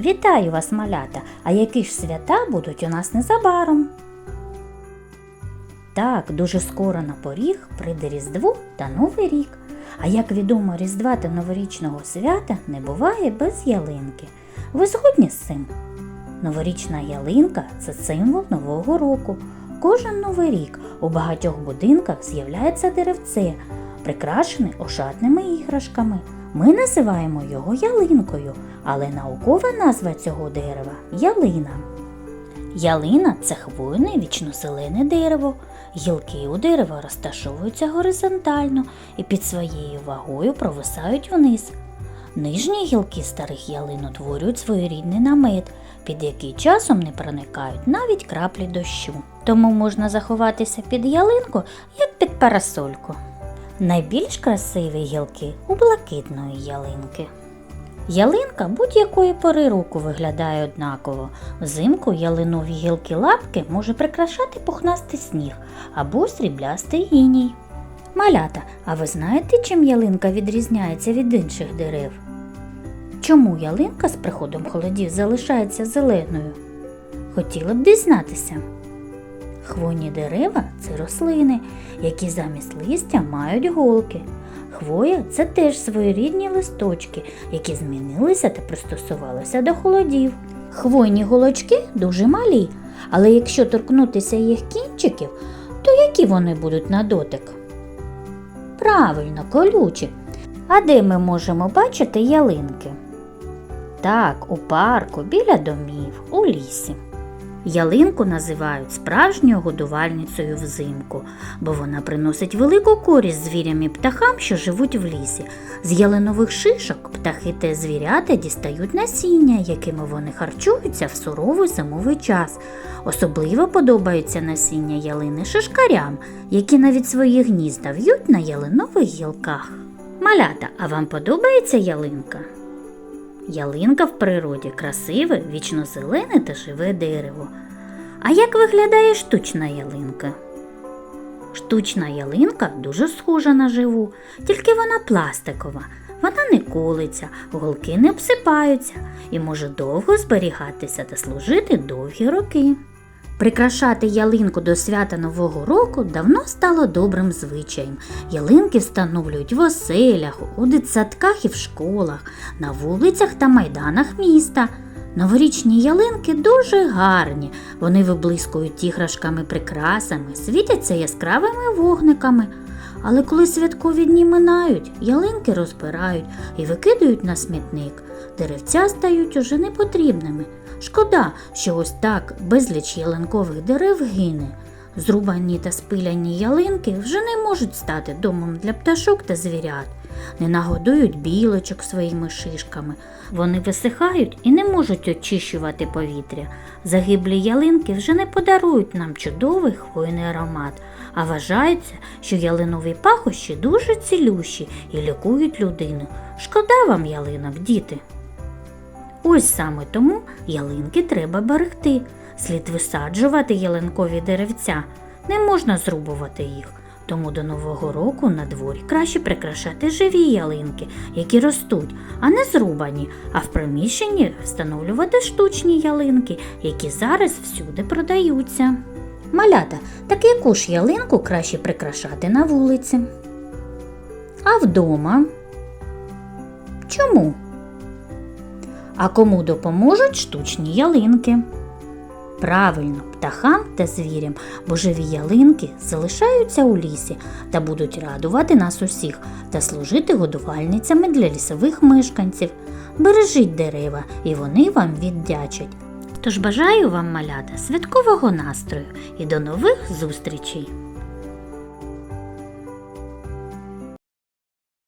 Вітаю вас, малята! А які ж свята будуть у нас незабаром? Так, дуже скоро на поріг прийде Різдво та Новий рік. А як відомо, Різдва та новорічного свята не буває без ялинки. Ви згодні з цим? Новорічна ялинка це символ Нового року. Кожен новий рік у багатьох будинках з'являється деревце, прикрашене ошатними іграшками. Ми називаємо його ялинкою, але наукова назва цього дерева ялина. Ялина це хвойне вічнозелене дерево. Гілки у дерева розташовуються горизонтально і під своєю вагою провисають вниз. Нижні гілки старих ялин утворюють своєрідний намет, під який часом не проникають навіть краплі дощу. Тому можна заховатися під ялинку, як під парасольку. Найбільш красиві гілки у блакитної ялинки. Ялинка будь-якої пори року виглядає однаково. Взимку ялинові гілки лапки може прикрашати пухнастий сніг або сріблястий іній. Малята, а ви знаєте, чим ялинка відрізняється від інших дерев? Чому ялинка з приходом холодів залишається зеленою? Хотіли б дізнатися. Хвойні дерева це рослини, які замість листя мають голки. Хвоя це теж своєрідні листочки, які змінилися та пристосувалися до холодів. Хвойні голочки дуже малі, але якщо торкнутися їх кінчиків, то які вони будуть на дотик? Правильно, колючі. А де ми можемо бачити ялинки? Так, у парку, біля домів, у лісі. Ялинку називають справжньою годувальницею взимку, бо вона приносить велику користь звірям і птахам, що живуть в лісі. З ялинових шишок птахи та звірята дістають насіння, якими вони харчуються в суровий зимовий час. Особливо подобаються насіння ялини шишкарям, які навіть свої гнізда в'ють на ялинових гілках. Малята, а вам подобається ялинка? Ялинка в природі красиве, вічно-зелене та живе дерево. А як виглядає штучна ялинка? Штучна ялинка дуже схожа на живу, тільки вона пластикова. Вона не колиться, голки не обсипаються і може довго зберігатися та служити довгі роки. Прикрашати ялинку до свята Нового року давно стало добрим звичаєм. Ялинки встановлюють в оселях, у дитсадках і в школах, на вулицях та майданах міста. Новорічні ялинки дуже гарні. Вони виблискують іграшками прикрасами, світяться яскравими вогниками. Але коли святкові дні минають, ялинки розбирають і викидають на смітник. Деревця стають уже непотрібними. Шкода, що ось так безліч ялинкових дерев гине. Зрубані та спиляні ялинки вже не можуть стати домом для пташок та звірят. Не нагодують білочок своїми шишками. Вони висихають і не можуть очищувати повітря. Загиблі ялинки вже не подарують нам чудовий хвойний аромат, а вважається, що ялинові пахощі дуже цілющі і лікують людину. Шкода вам ялинок, діти. Ось саме тому ялинки треба берегти. Слід висаджувати ялинкові деревця. Не можна зрубувати їх. Тому до Нового року на дворі краще прикрашати живі ялинки, які ростуть, а не зрубані, а в приміщенні встановлювати штучні ялинки, які зараз всюди продаються. Малята, так яку ж ялинку краще прикрашати на вулиці? А вдома? Чому? А кому допоможуть штучні ялинки? Правильно, птахам та звірям, бо живі ялинки залишаються у лісі та будуть радувати нас усіх та служити годувальницями для лісових мешканців. Бережіть дерева, і вони вам віддячать. Тож бажаю вам малята святкового настрою і до нових зустрічей!